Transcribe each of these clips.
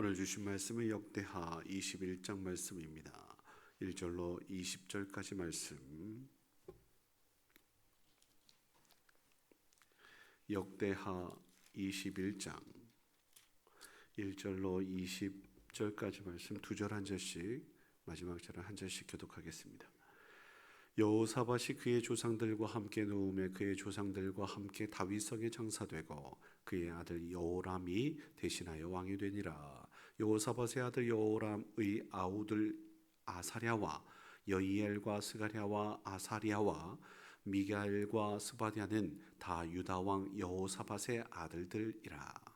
오늘 주신 말씀은 역대하 21장 말씀입니다. 1절로 20절까지 말씀. 역대하 21장 1절로 20절까지 말씀 두 절 한 절씩 마지막 절은 한 절씩 교독하겠습니다. 여호사밧이 그의 조상들과 함께 누움에 그의 조상들과 함께 다윗성에 장사되고 그의 아들 여호람이 대신하여 왕이 되니라. 여호사밧의 아들 여호람의 아우들 아사랴와 여이엘과 스가랴와 아사랴와 미가엘과 스바디아는 다 유다 왕 여호사밧의 아들들이라.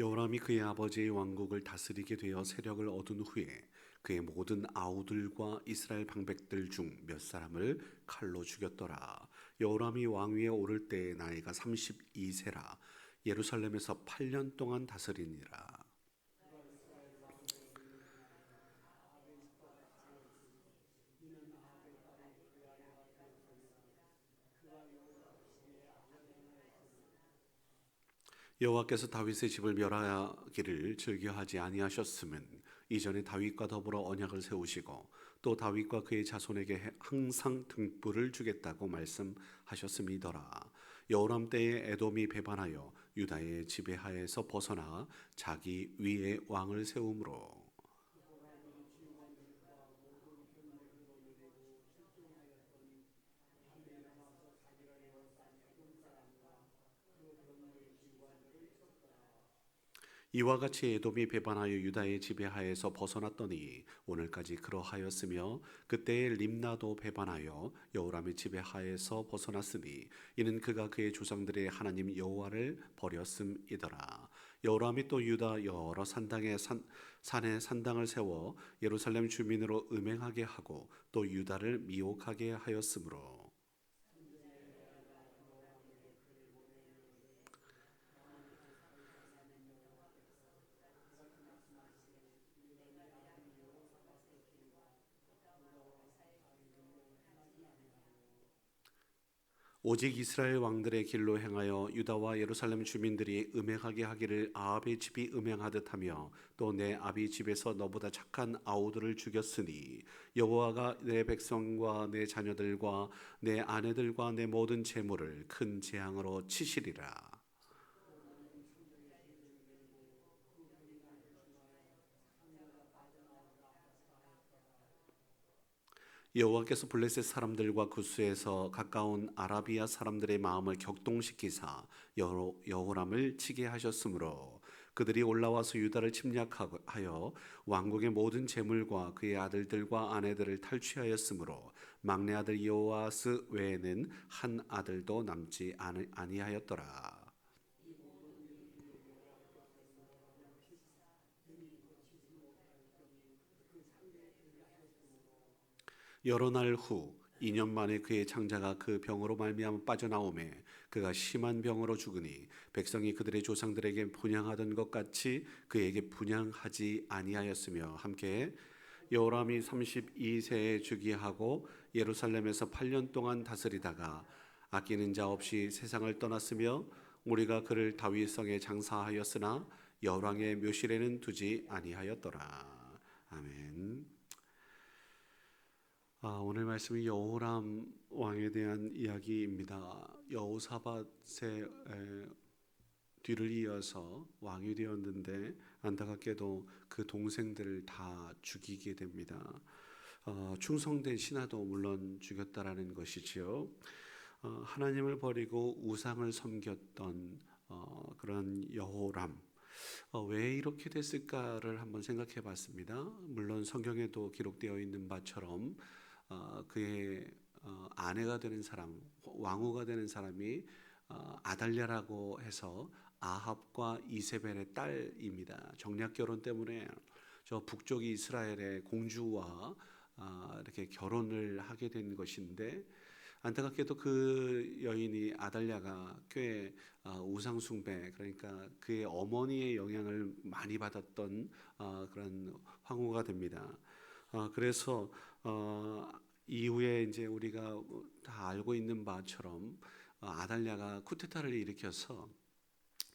여호람이 그의 아버지의 왕국을 다스리게 되어 세력을 얻은 후에 그의 모든 아우들과 이스라엘 방백들 중 몇 사람을 칼로 죽였더라. 여호람이 왕위에 오를 때의 나이가 32세라. 예루살렘에서 8년 동안 다스리니라. 여호와께서 다윗의 집을 멸하기를 즐겨하지 아니하셨음은 이전에 다윗과 더불어 언약을 세우시고 또 다윗과 그의 자손에게 항상 등불을 주겠다고 말씀하셨음이더라. 여호람 때에 에돔이 배반하여 유다의 지배하에서 벗어나 자기 위에 왕을 세움으로 이와 같이 에돔이 배반하여 유다의 지배하에서 벗어났더니 오늘까지 그러하였으며 그때의 림나도 배반하여 여호람의 지배하에서 벗어났으니 이는 그가 그의 조상들의 하나님 여호와를 버렸음이더라. 여호람이 또 유다 여러 산당에 산, 산에 산당을 세워 예루살렘 주민으로 음행하게 하고 또 유다를 미혹하게 하였으므로 오직 이스라엘 왕들의 길로 행하여 유다와 예루살렘 주민들이 음행하게 하기를 아합의 집이 음행하듯 하며 또 내 아비 집에서 너보다 착한 아우들을 죽였으니 여호와가 내 백성과 내 자녀들과 내 아내들과 내 모든 재물을 큰 재앙으로 치시리라 여호와께서 블레셋 사람들과 구스에서 가까운 아라비아 사람들의 마음을 격동시키사 여호, 여호람을 치게 하셨으므로 그들이 올라와서 유다를 침략하여 왕국의 모든 재물과 그의 아들들과 아내들을 탈취하였으므로 막내 아들 여호아스 외에는 한 아들도 남지 아니하였더라. 여러 날 후 2년 만에 그의 창자가 그 병으로 말미암아 빠져나오매 그가 심한 병으로 죽으니 백성이 그들의 조상들에게 분양하던 것 같이 그에게 분양하지 아니하였으며 함께 여호람이 32세에 즉위하고 예루살렘에서 8년 동안 다스리다가 아끼는 자 없이 세상을 떠났으며 우리가 그를 다윗성에 장사하였으나 여왕의 묘실에는 두지 아니하였더라. 아멘. 아, 오늘 말씀이 여호람 왕에 대한 이야기입니다. 여호사밧의 뒤를 이어서 왕이 되었는데 안타깝게도 그 동생들을 다 죽이게 됩니다. 어, 충성된 신하도 물론 죽였다라는 것이지요. 어, 하나님을 버리고 우상을 섬겼던 어, 그런 여호람. 어, 왜 이렇게 됐을까를 한번 생각해 봤습니다. 물론 성경에도 기록되어 있는 바처럼 어, 그의 어, 아내가 되는 사람, 왕후가 되는 사람이 어, 아달랴라고 해서 아합과 이세벨의 딸입니다. 정략 결혼 때문에 저 북쪽 이스라엘의 공주와 이렇게 결혼을 하게 된 것인데 안타깝게도 그 여인이 아달랴가 꽤 우상 숭배 그러니까 그의 어머니의 영향을 많이 받았던 그런 황후가 됩니다. 아, 그래서 어, 이후에 이제 우리가 다 알고 있는 바처럼 어, 아달랴가 쿠데타를 일으켜서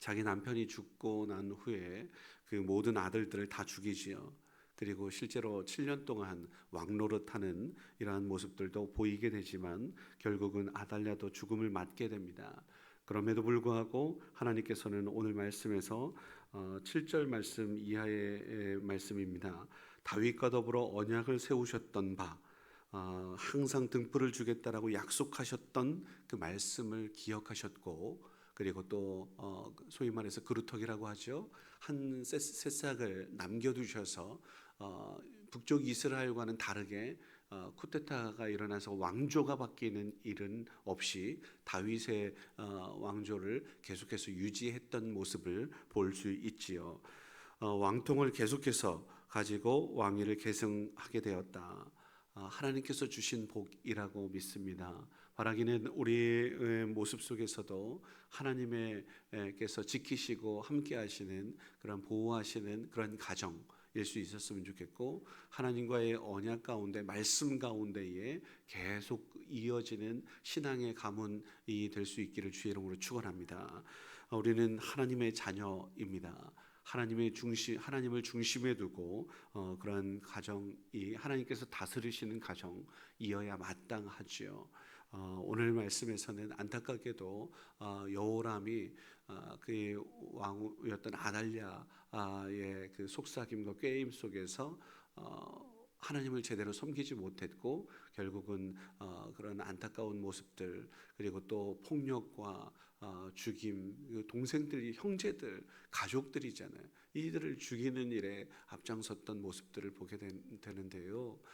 자기 남편이 죽고 난 후에 그 모든 아들들을 다 죽이지요. 그리고 실제로 7년 동안 왕노릇하는 이러한 모습들도 보이게 되지만 결국은 아달랴도 죽음을 맞게 됩니다. 그럼에도 불구하고 하나님께서는 오늘 말씀에서 어, 7절 말씀 이하의 말씀입니다. 다윗과 더불어 언약을 세우셨던 바 어, 항상 등불을 주겠다라고 약속하셨던 그 말씀을 기억하셨고 그리고 또 어, 소위 말해서 그루터기라고 하죠. 한 새- 새싹을 남겨두셔서 어, 북쪽 이스라엘과는 다르게 어, 쿠데타가 일어나서 왕조가 바뀌는 일은 없이 다윗의 어, 왕조를 계속해서 유지했던 모습을 볼 수 있지요. 어, 왕통을 계속해서 가지고 왕위를 계승하게 되었다. 아, 하나님께서 주신 복이라고 믿습니다. 바라기는 우리의 모습 속에서도 하나님께서 지키시고 함께하시는 그런 보호하시는 그런 가정 일 수 있었으면 좋겠고 하나님과의 언약 가운데 말씀 가운데에 계속 이어지는 신앙의 가문이 될 수 있기를 주의 이름으로 축원합니다. 어, 우리는 하나님의 자녀입니다. 하나님의 중심, 하나님을 중심에 두고 어, 그런 가정이 하나님께서 다스리시는 가정이어야 마땅하지요. 어, 오늘 말씀에서는 안타깝게도 어, 여호람이 어, 그 왕이었던 아달랴의 그 속삭임과 꾀임 속에서 어, 하나님을 제대로 섬기지 못했고 결국은 어, 그런 안타까운 모습들 그리고 또 폭력과 어, 죽임 그 동생들이 형제들 가족들이잖아요. 이들을 죽이는 일에 앞장섰던 모습들을 보게 된- 되는데요. 아,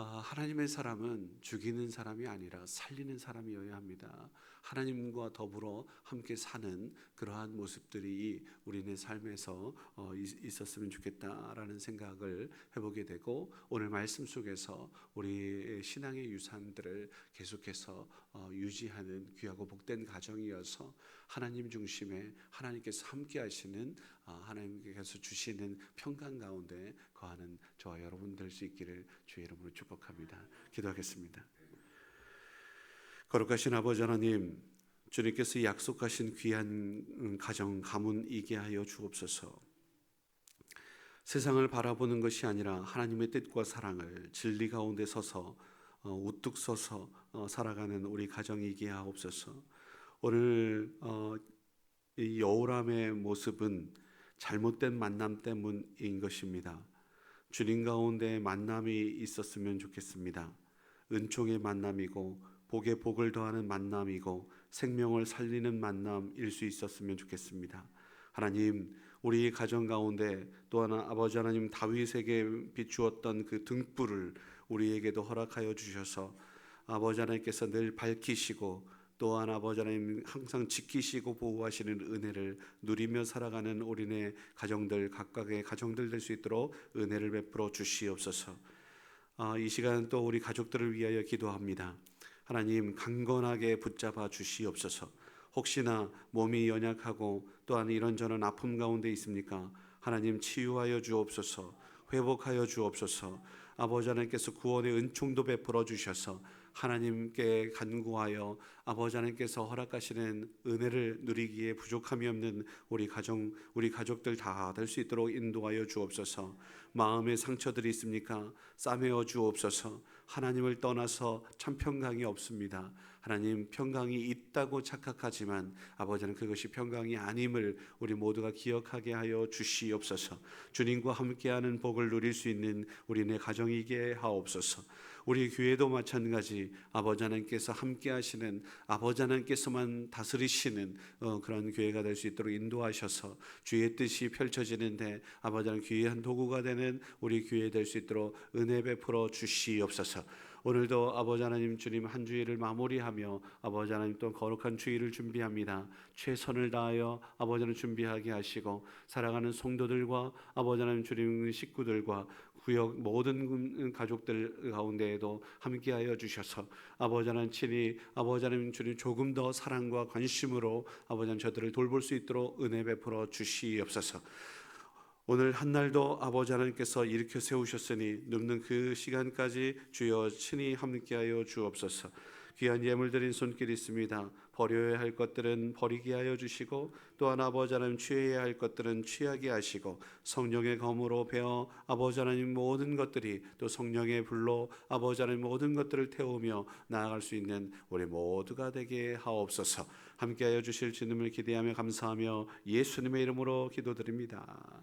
하나님의 사람은 죽이는 사람이 아니라 살리는 사람이어야 합니다. 하나님과 더불어 함께 사는 그러한 모습들이 우리네 삶에서 어, 있- 있었으면 좋겠다라는 생각을 해보게 되고 오늘 말씀 속에서 우리 신앙의 유산들을 계속해서 어, 유지하는 귀하고 복된 가정이어서 하나님 중심에 하나님께서 함께 하시는 아, 하나님께서 주시는 평강 가운데 거하는 저와 여러분 될수 있기를 주의 이름으로 축 복합니다. 기도하겠습니다. 거룩하신 아버지 하나님, 주님께서 약속하신 귀한 음, 가정 가문 이게 하여 주옵소서. 세상을 바라보는 것이 아니라 하나님의 뜻과 사랑을 진리 가운데 서서 어, 우뚝 서서 어, 살아가는 우리 가정이게 하옵소서. 오늘 어, 이 여우람의 모습은 잘못된 만남 때문인 것입니다. 주님 가운데 만남이 있었으면 좋겠습니다. 은총의 만남이고 복에 복을 더하는 만남이고 생명을 살리는 만남일 수 있었으면 좋겠습니다. 하나님, 우리 가정 가운데 또한 아버지 하나님 다윗에게 비추었던 그 등불을 우리에게도 허락하여 주셔서 아버지 하나님께서 늘 밝히시고 또한 아버지 하나님 항상 지키시고 보호하시는 은혜를 누리며 살아가는 우리네 가정들 각각의 가정들 될 수 있도록 은혜를 베풀어 주시옵소서. 아, 이 시간 또 우리 가족들을 위하여 기도합니다. 하나님 강건하게 붙잡아 주시옵소서. 혹시나 몸이 연약하고 또한 이런저런 아픔 가운데 있습니까? 하나님 치유하여 주옵소서. 회복하여 주옵소서. 아버지 하나님께서 구원의 은총도 베풀어 주셔서 하나님께 간구하여 아버지 하나님께서 허락하시는 은혜를 누리기에 부족함이 없는 우리 가정 우리 가족들 다 될 수 있도록 인도하여 주옵소서. 마음의 상처들이 있습니까? 싸매어 주옵소서. 하나님을 떠나서 참 평강이 없습니다. 하나님 평강이 있다고 착각하지만 아버지는 그것이 평강이 아님을 우리 모두가 기억하게 하여 주시옵소서. 주님과 함께하는 복을 누릴 수 있는 우리네 가정이게 하옵소서. 우리 교회도 마찬가지 아버지 하나님께서 함께 하시는 아버지 하나님께서만 다스리시는 어, 그런 교회가 될 수 있도록 인도하셔서 주의 뜻이 펼쳐지는데 아버지 하나님 귀한 도구가 되는 우리 교회 될 수 있도록 은혜 베풀어 주시옵소서. 오늘도 아버지 하나님 주님 한 주일을 마무리하며 아버지 하나님 또 거룩한 주일을 준비합니다. 최선을 다하여 아버지 하나님 준비하게 하시고 사랑하는 성도들과 아버지 하나님 주님 식구들과 구역 모든 가족들 가운데에도 함께하여 주셔서 아버지 하나님 친히 아버지 하나님 주님 조금 더 사랑과 관심으로 아버지 하나님 저들을 돌볼 수 있도록 은혜 베풀어 주시옵소서. 오늘 한날도 아버지 하나님께서 일으켜 세우셨으니 눕는 그 시간까지 주여 친히 함께하여 주옵소서. 귀한 예물 드린 손길이 있습니다. 버려야 할 것들은 버리게 하여 주시고 또한 아버지 하나님 취해야 할 것들은 취하게 하시고 성령의 검으로 베어 아버지 하나님 모든 것들이 또 성령의 불로 아버지 하나님 모든 것들을 태우며 나아갈 수 있는 우리 모두가 되게 하옵소서. 함께하여 주실 주님을 기대하며 감사하며 예수님의 이름으로 기도드립니다.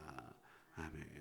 아멘.